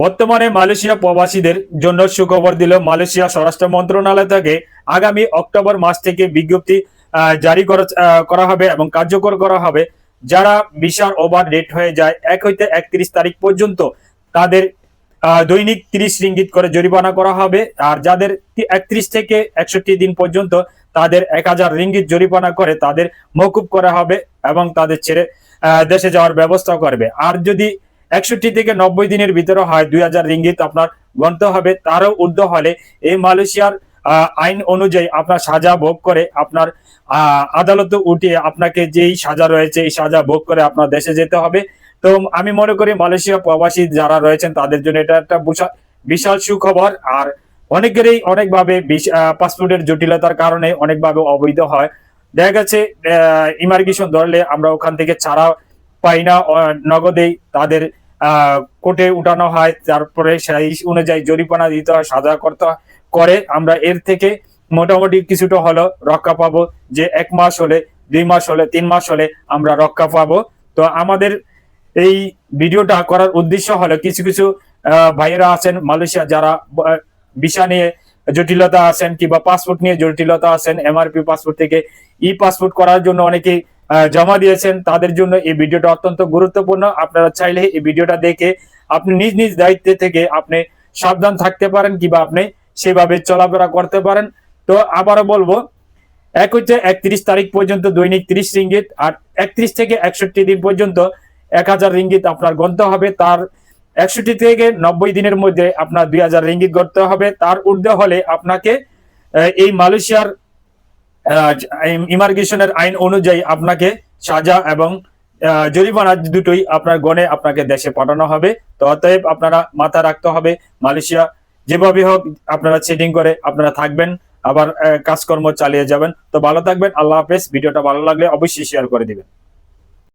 বর্তমানে মালয়েশিয়া প্রবাসীদের জন্য সুখবর দিল মালয়েশিয়া স্বরাষ্ট্র মন্ত্রণালয় থেকে আগামী অক্টোবর মাস থেকে বিজ্ঞপ্তি জারি করা হবে এবং কার্যকর করা হবে। যারা বিশাল ওভার রেট হয়ে যায় এক হইতে একত্রিশ তারিখ পর্যন্ত, তাদের দৈনিক তিরিশ রিঙ্গিত করে জরিমানা করা হবে। আর যাদের একত্রিশ থেকে একষট্টি দিন পর্যন্ত, তাদের এক হাজার রিঙ্গিত জরিমানা করে তাদের মকুব করা হবে এবং তাদের ছেড়ে দেশে যাওয়ার ব্যবস্থা করবে। আর যদি একষট্টি থেকে নব্বই দিনের ভিতরে হয় দুই হাজার রিঙ্গিত আপনার গণতে হবে। তারও ঊর্ধ্ব হলে এই মালয়েশিয়ার আইন অনুযায়ী আপনার সাজা ভোগ করে আপনার আদালতে উঠিয়ে আপনাকে যেই সাজা রয়েছে এই সাজা ভোগ করে আপনার দেশে যেতে হবে। তো আমি মনে করি মালয়েশিয়া প্রবাসী যারা রয়েছেন তাদের জন্য এটা একটা বিশাল- বিশাল সুখবর। আর অনেকেরই অনেকভাবে পাসপোর্টের জটিলতার কারণে অনেকভাবে অবৈধ হয়। দেখা গেছে ইমার্গেশন ধরলে আমরা ওখান থেকে ছাড়া পাই না নগদেই তাদের কোর্টে উঠানো হয়, তারপরে সেই অনুযায়ী জরিমানা দিতে হয়, সাজা করতে করে আমরা এর থেকে মোটামুটি কিছুটা হলো রক্ষা পাবো যে এক মাস হলে, দুই মাস হলে, তিন মাস হলে আমরা রক্ষা পাবো। তো আমাদের এই ভিডিওটা করার উদ্দেশ্য হলো কিছু কিছু ভাইয়েরা আছেন, মালয়েশিয়া যারা ভিসা নিয়ে জটিলতা আছেন কিংবা পাসপোর্ট নিয়ে জটিলতা আছেন, এমআরপি পাসপোর্ট থেকে ই পাসপোর্ট করার জন্য অনেকেই জমা দিয়েছেন, তাদের জন্য এই ভিডিওটা অত্যন্ত গুরুত্বপূর্ণ। আপনারা চাইলে এই ভিডিওটা দেখে আপনি নিজ নিজ দায়িত্বে থেকে আপনি সাবধান থাকতে পারেন কিংবা আপনি সেভাবে চলাফেরা করতে পারেন। তো আবারও বলব, এক হচ্ছে একত্রিশ তারিখ পর্যন্ত দৈনিক ত্রিশ রিঙ্গিত আর একত্রিশ থেকে একষট্টি দিন পর্যন্ত এক হাজার রিঙ্গিত আপনার গণতে হবে। তার একষট্টি থেকে নব্বই দিনের মধ্যে আপনার দুই হাজার রিঙ্গিত গড়তে হবে। তার ঊর্ধ্বে হলে আপনাকে এই মালয়েশিয়ার ইমার্গেশনের আইন অনুযায়ী আপনাকে সাজা এবং জরিমানা দুটোই আপনার গণে আপনাকে দেশে পাঠানো হবে। তো অতএব আপনারা মাথা রাখতে হবে। মালয়েশিয়া যেভাবে হোক আপনারা সেটিং করে আপনারা থাকবেন, আবার কাজকর্ম চালিয়ে যাবেন। তো ভালো থাকবেন, আল্লাহ হাফেজ। ভিডিওটা ভালো লাগলে অবশ্যই শেয়ার করে দিবেন।